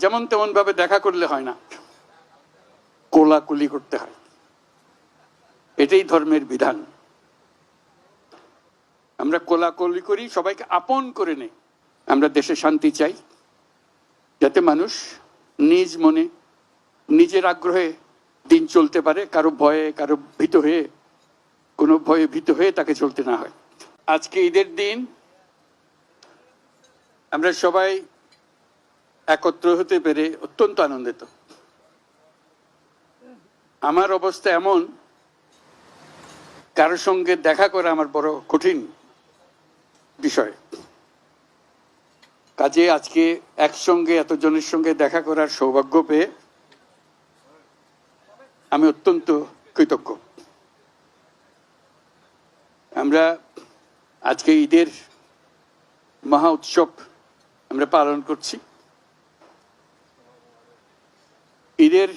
যেমন তেমন ভাবে দেখা করলে হয় না। কোলাকুলি করতে হয়। এটাই ধর্মের বিধান। আমরা কোলাকুলি করি, সবাইকে আপন করে নেই। আমরা দেশে শান্তি চাই, যাতে মানুষ নিজ মনে, নিজের আগ্রহে দিন চলতে পারে। কারও ভয়ে, কারও ভীত হয়ে, কোনো ভয়ে ভীত হয়ে তাকে চলতে না হয়। আজকে ঈদের দিন, আমরা সবাই একত্র হতে পেরে অত্যন্ত আনন্দিত। আমার অবস্থা এমন কারোর সঙ্গে দেখা করা আমার বড় কঠিন বিষয়। কাজে আজকে একসঙ্গে, এতজনের সঙ্গে দেখা করার সৌভাগ্য পেয়ে আমি অত্যন্ত কৃতজ্ঞ। আমরা আজকে ঈদের মহা উৎসব আমরা পালন করছি। ঈদের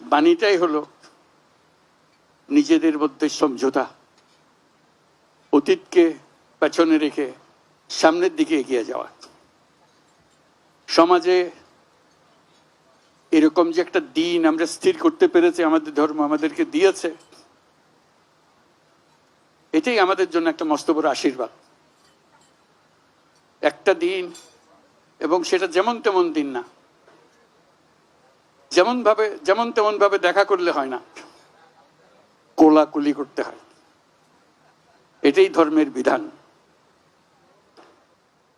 বাণীটাই হলো নিজেদের মধ্যে সমঝোতা। অতীতকে পেছনে রেখে সামনের দিকে এগিয়ে যাওয়া। সমাজে এরকম যে একটা দিন আমরা স্থির করতে পেরেছি, আমাদের ধর্ম আমাদেরকে দিয়েছে, এটাই আমাদের জন্য একটা মস্ত বড় আশীর্বাদ। একটা দিন এবং সেটা যেমন তেমন দিন না যেমন ভাবে, যেমন তেমন ভাবে দেখা করলে হয় না। কোলাকুলি করতে হয়। এটাই ধর্মের বিধান।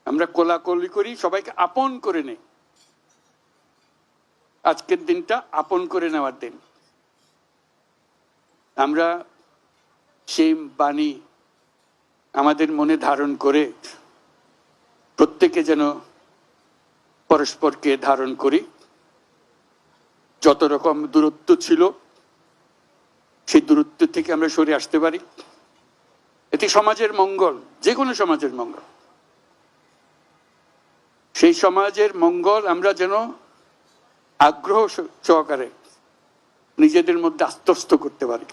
আমরা কোলাকুলি করি, সবাইকে আপন করে নেই। আজকের দিনটা আপন করে নেওয়ার দিন। আমরা সেই বাণী আমাদের মনে ধারণ করে, প্রত্যেকে যেন পরস্পরকে ধারণ করি। যত রকম দূরত্ব ছিল, সেই দূরত্ব থেকে আমরা সরে আসতে পারি। এটি সমাজের মঙ্গল যে কোনো সমাজের মঙ্গল। সেই সমাজের মঙ্গল আমরা যেন আগ্রহ সহকারে নিজেদের মধ্যে আস্তস্ত করতে পারি।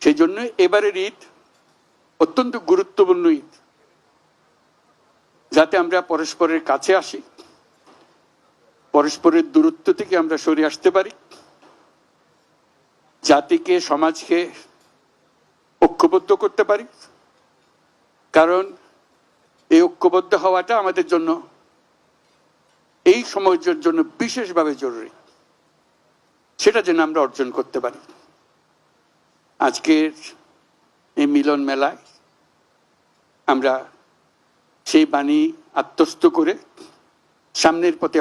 সেই জন্য এবারের ঈদ অত্যন্ত গুরুত্বপূর্ণ ঈদ। যাতে আমরা পরস্পরের কাছে আসি। পরস্পরের দূরত্ব থেকে আমরা সরে আসতে পারি। জাতিকে, সমাজকে ঐক্যবদ্ধ করতে পারি। কারণ এই ঐক্যবদ্ধ হওয়াটা আমাদের জন্য এই সমাজের জন্য বিশেষভাবে জরুরি। সেটা যেন আমরা অর্জন করতে পারি। আজকের এই মিলন মেলায় আমরা সেই বাণী আত্মস্থ করে সামনের পথে